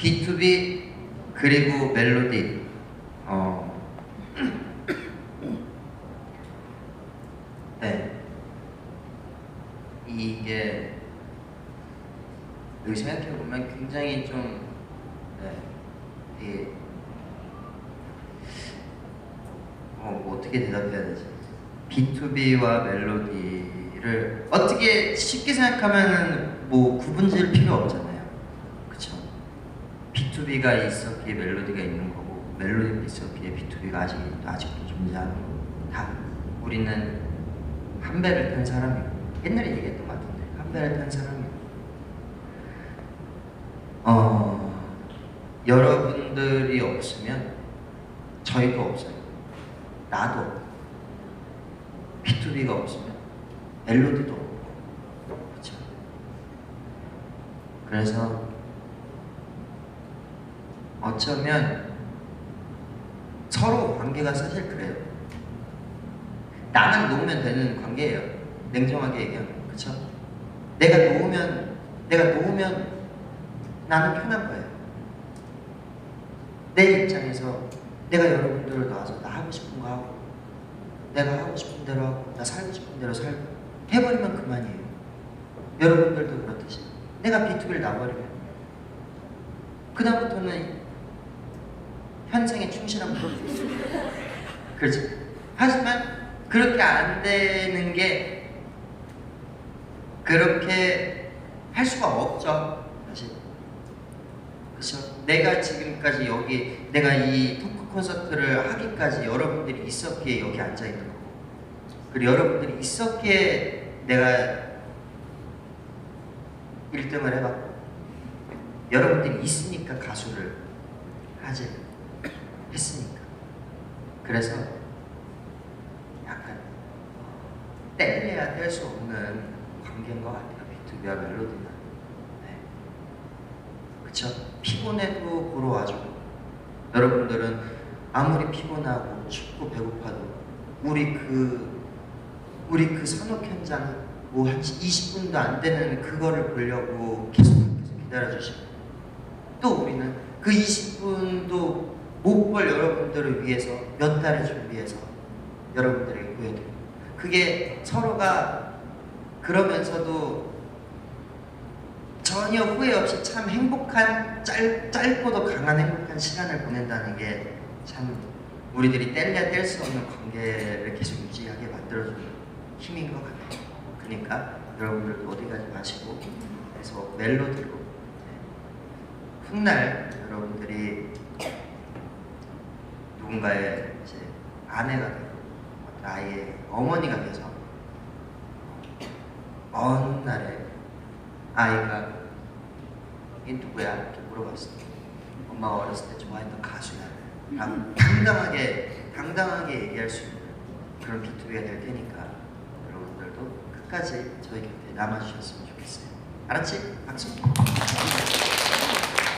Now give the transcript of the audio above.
B2B 그리고 멜로디 어. 네 이게 여기 생각해 보면 굉장히 좀 네, 이게 어, 뭐 어떻게 대답해야 되지? B2B와 멜로디를 어떻게 쉽게 생각하면은 뭐 구분질 필요 없잖아요. 그쵸? B2B가 있었기에 멜로디가 있는 거고 멜로디가 있었기에 B2B가 아직, 아직도 존재하는 거고 다 우리는 한 배를 탄 사람이고 옛날에 얘기했던 것 같은데 한 배를 탄 사람이고 어, 여러분들이 없으면 저희도 없어요. 나도 없고 B2B가 없으면 멜로디도 없고 그렇죠. 그래서 어쩌면 서로 관계가 사실 그래요. 나만 놓으면 되는 관계예요. 냉정하게 얘기하면 그렇죠. 내가 놓으면 내가 놓으면 나는 편한 거예요. 내 입장에서 내가 여러분들을 놔서 나 하고 싶은 거 하고 내가 하고 싶은 대로 하고 나 살고 싶은 대로 살고 해버리면 그만이에요. 여러분들도 그렇듯이 내가 B2B를 놔버리면 그다음부터는 현생에 충실한 프로듀서 그렇죠. 하지만 그렇게 안 되는 게 그렇게 할 수가 없죠. 사실 그렇죠. 내가 지금까지 여기 내가 이 토크 콘서트를 하기까지 여러분들이 있었기에 여기 앉아 있는 거고 그리고 여러분들이 있었기에 내가 1등을 해봤고 여러분들이 있으니까 가수를 하지 했으니까 그래서 약간 뗄래야 뗄 수 없는 관계인 것 같아요 비투비와 멜로디는 네. 그쵸? 피곤해도 보러 와주고 여러분들은 아무리 피곤하고 춥고 배고파도 우리 그 우리 그 산업 현장 뭐한 20분도 안 되는 그거를 보려고 계속 계속 기다려 주시고 또 우리는 그 20분도 못볼 여러분들을 위해서 몇 달을 준비해서 여러분들에게 보여드리고 그게 서로가 그러면서도 전혀 후회 없이 참 행복한 짧, 짧고도 강한 행복한 시간을 보낸다는 게 참 우리들이 뗄래야 뗄 수 없는 관계를 계속 유지하게 만들어주는 힘인 것 같아요. 그러니까 여러분들도 어디 가지 마시고 그래서 멜로디로 네. 훗날 여러분들이 누군가의 이제 아내가 되고 나의 어머니가 돼서. 어느 날에 아이가 이 누구야? 이렇게 물어봤을 때 엄마가 어렸을 때 좋아했던 가수야. 라고 당당하게 당당하게 얘기할 수 있는 그런 비투비가 될 테니까 여러분들도 끝까지 저희 곁에 남아주셨으면 좋겠어요. 알았지? 박수